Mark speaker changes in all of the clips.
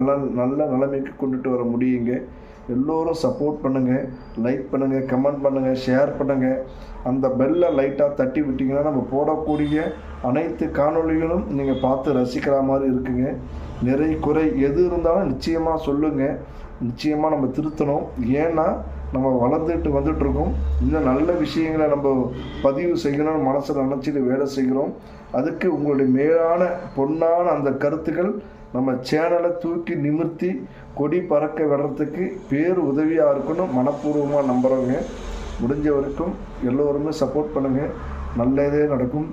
Speaker 1: நல்ல நல்ல நிலைமைக்கு கொண்டுட்டு வர முடியுங்க. எல்லோரும் சப்போர்ட் பண்ணுங்கள் லைக் பண்ணுங்கள் கமெண்ட் பண்ணுங்கள் ஷேர் பண்ணுங்கள் அந்த பெல்லை லைட்டாக தட்டி விட்டிங்கன்னா நம்ம போடக்கூடிய அனைத்து காணொளிகளும் நீங்கள் பார்த்து ரசிக்கிற மாதிரி இருக்குங்க. நிறை குறை எது இருந்தாலும் நிச்சயமாக சொல்லுங்கள் நிச்சயமாக நம்ம திருத்தணும். ஏன்னா நம்ம வளர்ந்துட்டு வந்துட்டுருக்கோம். இன்னும் நல்ல விஷயங்களை நம்ம பதிவு செய்யணும்னு மனசில் நினச்சிட்டு வேலை செய்கிறோம். அதுக்கு உங்களுடைய மேலான பொன்னான அந்த கருத்துக்கள் நம்ம சேனலை தூக்கி நிமிர்த்தி கொடி பறக்க விடுறதுக்கு பேர் உதவியாக இருக்குன்னு மனப்பூர்வமாக நம்புகிறோங்க முடிஞ்ச வரைக்கும் எல்லோருமே சப்போர்ட் பண்ணுங்கள் நல்லதே நடக்கும்.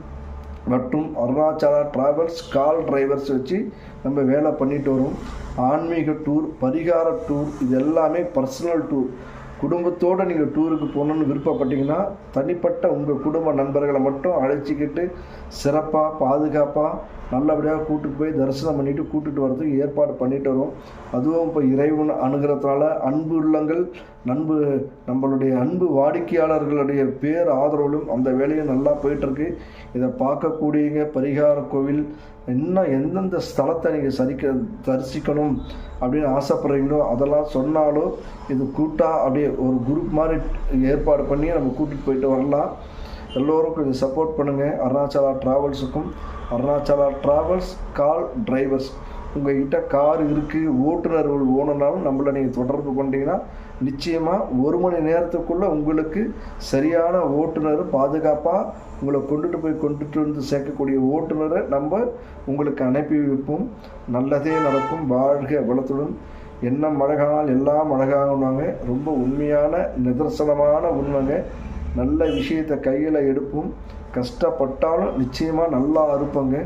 Speaker 1: மற்றும் அருணாச்சலா டிராவல்ஸ் கால் டிரைவர்ஸ் வச்சு நம்ம வேலை பண்ணிட்டு வரோம். ஆன்மீக டூர் பரிகார டூர் இது எல்லாமே பர்சனல் டூர் குடும்பத்தோடு நீங்கள் டூருக்கு போகணுன்னு விருப்பப்பட்டீங்கன்னா தனிப்பட்ட உங்கள் குடும்ப நண்பர்களை மட்டும் அழைச்சிக்கிட்டு சிறப்பாக பாதுகாப்பாக நல்லபடியாக கூட்டிட்டு போய் தரிசனம் பண்ணிவிட்டு கூட்டிட்டு வரதுக்கு ஏற்பாடு பண்ணிட்டு வரோம். அதுவும் இப்போ இறைவன் அணுகிறதுனால அன்பு உள்ளங்கள் நண்பு நம்மளுடைய அன்பு வாடிக்கையாளர்களுடைய பேர் ஆதரவுகளும் அந்த வேலையும் நல்லா போயிட்டுருக்கு. இதை பார்க்கக்கூடியங்க பரிகார கோவில் இன்னும் எந்தெந்த ஸ்தலத்தை நீங்கள் சரிக்க தரிசிக்கணும் அப்படின்னு ஆசைப்படுறீங்களோ அதெல்லாம் சொன்னாலும் இது கூட்டாக அப்படியே ஒரு குரூப் மாதிரி ஏற்பாடு பண்ணி நம்ம கூட்டிகிட்டு போயிட்டு வரலாம். எல்லோரும் கொஞ்சம் சப்போர்ட் பண்ணுங்கள் அருணாச்சலா ட்ராவல்ஸுக்கும் அருணாச்சலா ட்ராவல்ஸ் கால் டிரைவர்ஸ் உங்கள்கிட்ட கார் இருக்குது ஓட்டுநர்கள் ஓனனாலும் நம்மளை நீங்கள் தொடர்பு கொண்டீங்கன்னா நிச்சயமாக ஒரு மணி நேரத்துக்குள்ளே உங்களுக்கு சரியான ஓட்டுநர் பாதுகாப்பாக உங்களை கொண்டுட்டு போய் கொண்டுட்டு வந்து சேர்க்கக்கூடிய ஓட்டுநரை நம்ம உங்களுக்கு அனுப்பி வைப்போம். நல்லதே நடக்கும். வாழ்க வளத்துடன். என்ன அழகானால் எல்லாம் மழகாகுவாங்க ரொம்ப உண்மையான நிதர்சனமான உண்மைங்க. நல்ல விஷயத்தை கையில் எடுப்போம். கஷ்டப்பட்டாலும் நிச்சயமாக நல்லா அறுப்பங்க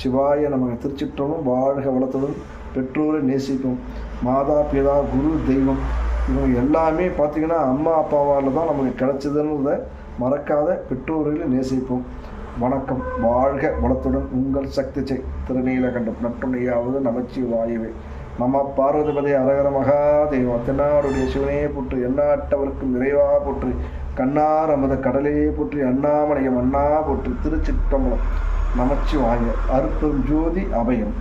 Speaker 1: சிவாய நமக்கு திருச்சிற்றமும் வாழ்க வளத்துடன் பெற்றோரை நேசிப்போம். மாதா பிதா குரு தெய்வம் இவங்க எல்லாமே பார்த்திங்கன்னா அம்மா அப்பாவால் தான் நமக்கு கிடைச்சதுன்றத மறக்காத பெற்றோர்களை நேசிப்போம். வணக்கம். வாழ்க வளத்துடன். உங்கள் சக்தி செய் திருநீலகண்டம். நட்டுணையாவது நமச்சி வாயுவே நம்ம பார்வதிபதி அரகர மகாதேவம் தென்னாடுடைய சிவனையே போற்று எண்ணாட்டவருக்கும் நிறைவாக போற்று கண்ணார் அமத கடலையே போற்றி அண்ணாமலையம் அண்ணா போற்றி திருச்சிற்றம்பலம் நமச்சிவாய அற்பம் ஜோதி அபயம்.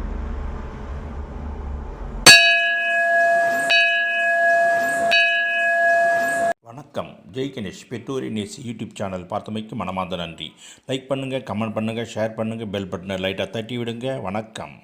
Speaker 2: வணக்கம். ஜெய் கணேஷ் பெற்றோரி நேசி யூடியூப் சேனல் பார்த்தமைக்கு மனமார்ந்த நன்றி. லைக் பண்ணுங்கள் கமெண்ட் பண்ணுங்கள் ஷேர் பண்ணுங்கள் பெல் பட்டனை லைட்டாக தட்டி விடுங்க வணக்கம்.